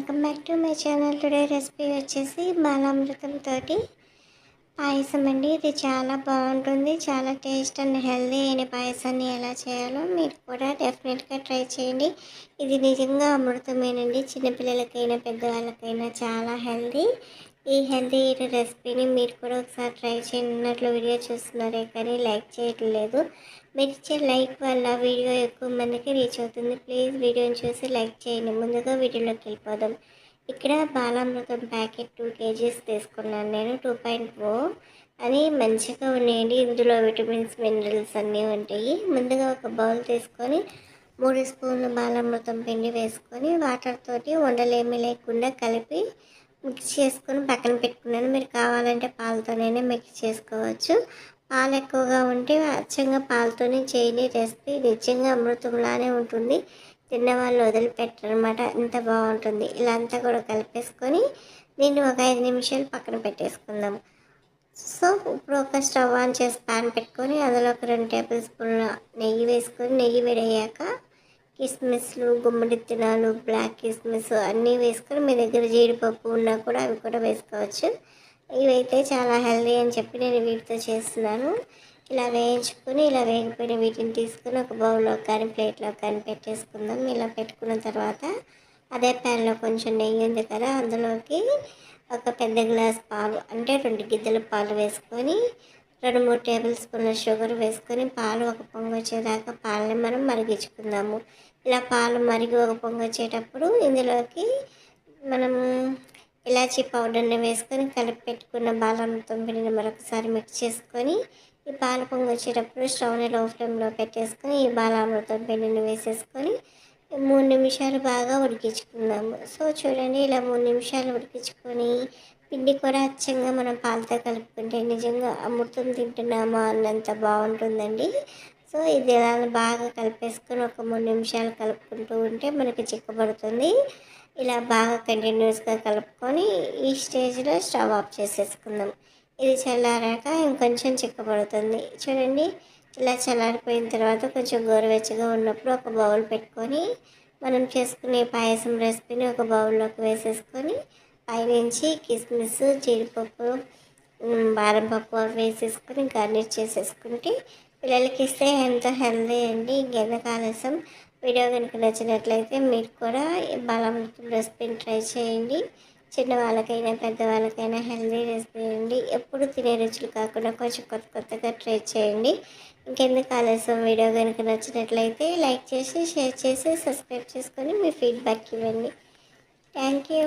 Welcome back to my channel. Today recipe వచ్చేసి బాలామృతంతో తోటి పాయసం అండి. ఇది చాలా బాగుంటుంది చాలా టేస్ట్ అండ్ హెల్దీ అయిన పాయసాన్ని ఎలా చేయాలో మీరు కూడా డెఫినెట్గా ట్రై చేయండి. ఇది నిజంగా అమృతమేనండి. చిన్నపిల్లలకైనా పెద్దవాళ్ళకైనా చాలా హెల్దీ. ఈ హెల్దీ రెసిపీని మీరు కూడా ఒకసారి ట్రై చేయనున్నట్లు వీడియో చూస్తున్నారే కానీ లైక్ చేయట్లేదు. మీరు ఇచ్చే లైక్ వల్ల వీడియో ఎక్కువ మందికి రీచ్ అవుతుంది. ప్లీజ్ వీడియోని చూసి లైక్ చేయండి. ముందుగా వీడియోలోకి వెళ్ళిపోదాం. ఇక్కడ బాలామృతం ప్యాకెట్ టూ కేజీస్ తీసుకున్నాను. నేను టూ పాయింట్ ఫోర్. అని మంచిగా ఉన్నాయండి ఇందులో విటమిన్స్ మినరల్స్ అన్నీ ఉంటాయి. ముందుగా ఒక బౌల్ తీసుకొని మూడు స్పూన్లు బాలామృతం పిండి వేసుకొని వాటర్తోటి ఉండలేమి లేకుండా కలిపి మిక్స్ చేసుకొని పక్కన పెట్టుకున్నాను. మీరు కావాలంటే పాలతోనైనా మిక్స్ చేసుకోవచ్చు. పాలు ఎక్కువగా ఉంటే అచ్చంగా పాలతోనే చేయని రెసిపీ నిజంగా అమృతంలానే ఉంటుంది. తిన్నవాళ్ళు వదిలిపెట్టరనమాట ఇంత బాగుంటుంది. ఇలా అంతా కూడా కలిపేసుకొని దీన్ని ఒక ఐదు నిమిషాలు పక్కన పెట్టేసుకుందాం. సో ఇప్పుడు ఒక స్టవ్ ఆన్ చేసి ప్యాన్ పెట్టుకొని అందులో ఒక రెండు టేబుల్ స్పూన్ల నెయ్యి వేసుకొని నెయ్యి వేడయ్యాక కిస్మిస్లు గుమ్మడి తినాలు బ్లాక్ కిస్మిస్ అన్నీ వేసుకొని మీ దగ్గర జీడిపప్పు ఉన్నా కూడా అవి కూడా వేసుకోవచ్చు. ఇవైతే చాలా హెల్దీ అని చెప్పి నేను వీటితో చేస్తున్నాను. ఇలా వేయించుకొని ఇలా వేగిపోయిన వీటిని తీసుకొని ఒక బౌల్లో కానీ ప్లేట్లో కానీ పెట్టేసుకుందాం. ఇలా పెట్టుకున్న తర్వాత అదే ప్యాన్లో కొంచెం నెయ్యి ఉంది కదా అందులోకి ఒక పెద్ద గ్లాస్ పాలు అంటే రెండు గిద్దెల పాలు వేసుకొని రెండు మూడు టేబుల్ స్పూన్ల షుగర్ వేసుకొని పాలు ఒక పొంగు వచ్చేదాకా పాలని మనం మరిగించుకుందాము. ఇలా పాలు మరిగి ఒక పొంగు వచ్చేటప్పుడు ఇందులోకి మనం ఇలాచీ పౌడర్ని వేసుకొని కలిపి పెట్టుకున్న బాలంతో పిండిని మరొకసారి మిక్స్ చేసుకొని ఈ పాలు పొంగు వచ్చేటప్పుడు స్టవ్ని లో ఫ్లేమ్లో పెట్టేసుకొని ఈ బాలామృతం పిండిని వేసేసుకొని మూడు నిమిషాలు బాగా ఉడికించుకుందాము. సో చూడండి ఇలా మూడు నిమిషాలు ఉడికించుకొని పిండి కూడా అచ్చంగా మనం పాలతో కలుపుకుంటే నిజంగా అమృతం తింటున్నామా అన్నంత బాగుంటుందండి. సో ఇది ఇలా బాగా కలిపేసుకొని ఒక మూడు నిమిషాలు కలుపుకుంటూ ఉంటే మనకి చిక్కబడుతుంది. ఇలా బాగా కంటిన్యూస్గా కలుపుకొని ఈ స్టేజ్లో స్టవ్ ఆఫ్ చేసేసుకుందాం. ఇది చల్లారాక ఇంకొంచెం చిక్కబడుతుంది. చూడండి ఇలా చల్లారిపోయిన తర్వాత కొంచెం గోరువెచ్చగా ఉన్నప్పుడు ఒక బౌల్ పెట్టుకొని మనం చేసుకునే పాయసం రెసిపీని ఒక బౌల్లోకి వేసేసుకొని పైనుంచి కిస్మిస్ జీడిపప్పు బాదం పప్పు వేసేసుకొని గార్నిష్ చేసేసుకుంటే పిల్లలకి ఇస్తే ఎంతో హెల్దీ అండి. ఇంకెంతకాలసం వీడియో కనుక నచ్చినట్లయితే మీరు కూడా బలం రెసిపీని ట్రై చేయండి. చిన్న వాళ్ళకైనా పెద్దవాళ్ళకైనా హెల్దీ రెసిపీ అండి. ఎప్పుడు తినే రుచులు కాకుండా కొంచెం కొత్త కొత్తగా ట్రై చేయండి. ఇంకెందుకు ఆలస్యం వీడియో కనుక నచ్చినట్లయితే లైక్ చేసి షేర్ చేసి సబ్స్క్రైబ్ చేసుకొని మీ ఫీడ్బ్యాక్ ఇవ్వండి. Thank you.